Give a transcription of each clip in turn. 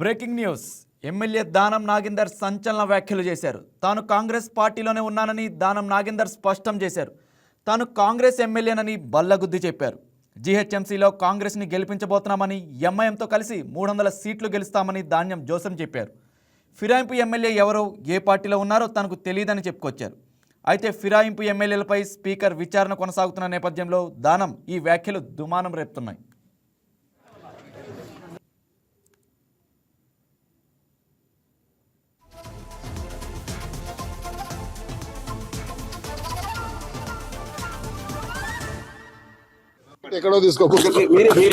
Breaking news. MLA Danam Nagender సంచలన వ్యాఖ్యలు చేశారు. తాను కాంగ్రెస్ పార్టీలోనే ఉన్నానని దానం నాగేందర్ స్పష్టం చేశారు. తాను కాంగ్రెస్ ఎమ్మెల్యేనని బల్లగుద్ది చెప్పారు. జీహెచ్ఎంసీలో కాంగ్రెస్ని గెలిపించబోతున్నామని ఎంఐఎంతో కలిసి మూడు వందల సీట్లు గెలుస్తామని ధాన్యం జోసం చెప్పారు. ఫిరాయింపు ఎమ్మెల్యే ఎవరో ఏ పార్టీలో ఉన్నారో తనకు తెలియదని చెప్పుకొచ్చారు. అయితే ఫిరాయింపు ఎమ్మెల్యేలపై స్పీకర్ విచారణ కొనసాగుతున్న నేపథ్యంలో దానం ఈ వ్యాఖ్యలు దుమానం రేపుతున్నాయి.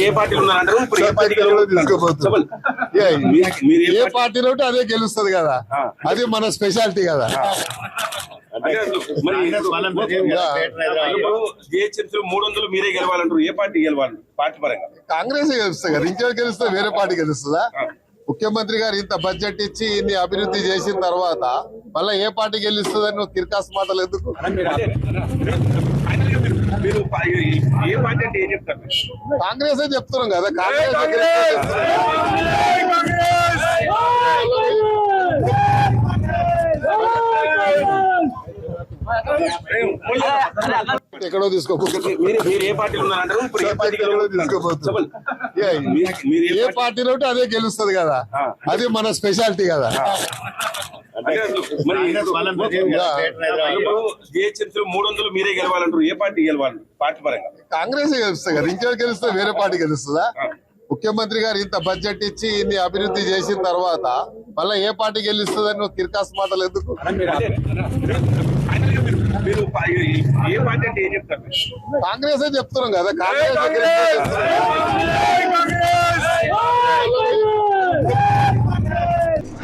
ఏ పార్టీ- పార్టీలో ఉంటే అదే గెలుస్తుంది కదా. అది మన స్పెషాలిటీ కదా. మరి గెలవాలంటారు. ఏ పార్టీ గెలవాలి? పార్టీ పరంగా. కాంగ్రెస్ గెలుస్తుంది కదా. ఇంకెవరు గెలుస్తే వేరే పార్టీ గెలుస్తుందా? ముఖ్యమంత్రి గారు ఇంత బడ్జెట్ ఇచ్చి ఇన్ని అభివృద్ధి చేసిన తర్వాత మళ్ళీ ఏ పార్టీ గెలుస్తుందని నువ్వు కిర్కాస్ మాటలు ఎందుకు? మీరు ఏ పార్టీ అంటే ఏం చెప్తారు? కాంగ్రెస్ చెప్తున్నాం కదా కాంగ్రెస్ ఎక్కడో తీసుకోపోతుంది ఏ పార్టీలో అదే గెలుస్తుంది కదా. అది మన స్పెషాలిటీ కదా. మూడు వందలు మీరే గెలవాలంటారు. ఏ పార్టీ గెలవాలి? పార్టీ పరంగా. కాంగ్రెస్ గెలుస్తుంది కదా. ఇంకెవరు గెలిస్తే వేరే పార్టీ గెలుస్తుందా? ముఖ్యమంత్రి గారు ఇంత బడ్జెట్ ఇచ్చి ఇన్ని అభివృద్ధి చేసిన తర్వాత మళ్ళీ ఏ పార్టీ గెలుస్తుందని నువ్వు కిర్కాస్ మాటలు ఎందుకు? మీరు పా- ఏ పార్టీ అంటే ఏం చెప్తారు? మీరు? కాంగ్రెస్ చెప్తున్నాం కదా. కాంగ్రెస్